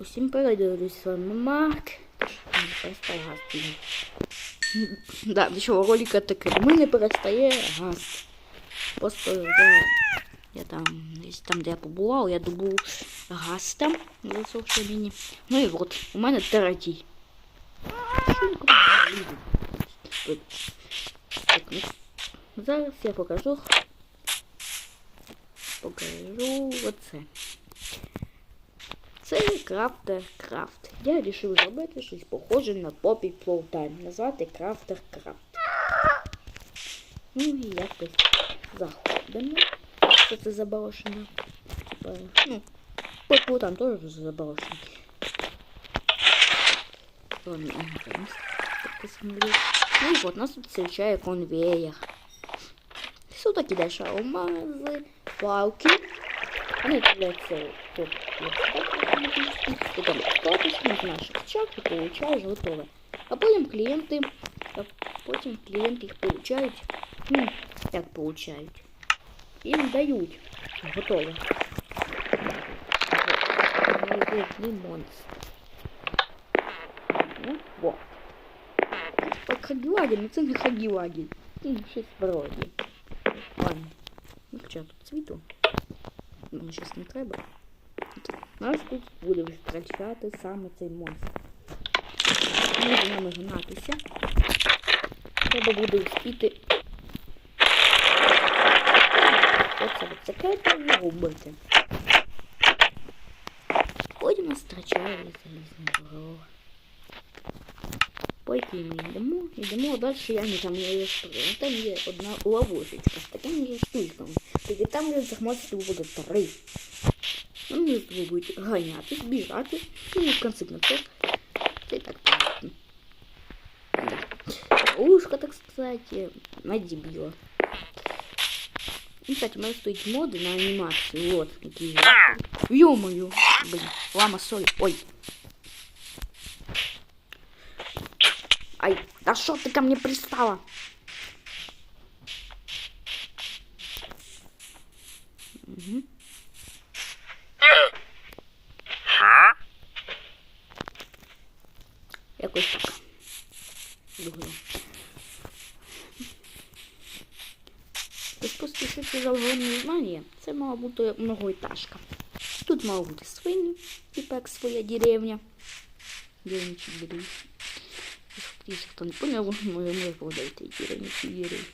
Усім передивлюсь з вами Марк. Перестає газ. Да, до чого ролика таке. Ми не перестає газ. Просто я, я там, десь там, де я побував, я добув газ там, засохши мені. Ну і от, у мене. Так, ну, Зараз я покажу. Покажу оце. Це крафтер крафт. Я вирішив зробити щось похоже на Poppy Playtime. Назвати крафтер крафт. Ну і якось заходимо. Що це заброшено? Типа, ну, Poppy там теж посмотрю. Ну і от нас тут встречає конвейер. Сюда кидаешь алмазы, палки. Они отправляются тут. Потом статус, наш чак и получаешь готове. А потім клієнти, а потім клієнти їх получають. Ну, як получають? Їм дають. Готове. Великий монстр. Ну, во. Як хагілаги, ну це не хагілаги. Ну, щось вроді. Ладно. Ну, хоча тут світло. Мені щось не треба. Нас тут буде витрачати саме цей монстр. Ми з нами гнатися. Треба буде успіти. Оце от секрети і робити. Потім втрачає залізна дорога. Потім ми йдемо, йдемо далі, я не там є історія. Там є одна ловушечка з такими штучками. Тільки там цих монстрів буде три. Вони з тобою будуть ганятись, біжати, і в конце концов це так понятно. Да. Ловушка, так сказати, на дебіла. Ну, кстати, у мене стоїть моди на анімацію. Вот, які. Ё-моё! Блин, лама соль. Ой. Ай, да что ты ко мне пристала? Угу. Якось так. Ось поспішити за головне знання, це мала бути многоетажка. Тут мала бути свині, типу як своя деревня. Деревничі деревні. Якщо хто не поняв, може ми подайте деревничі деревні.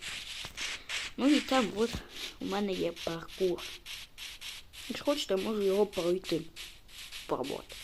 Ну і там от у мене є паркур. Якщо хочете, можу його пройти. Пробувати.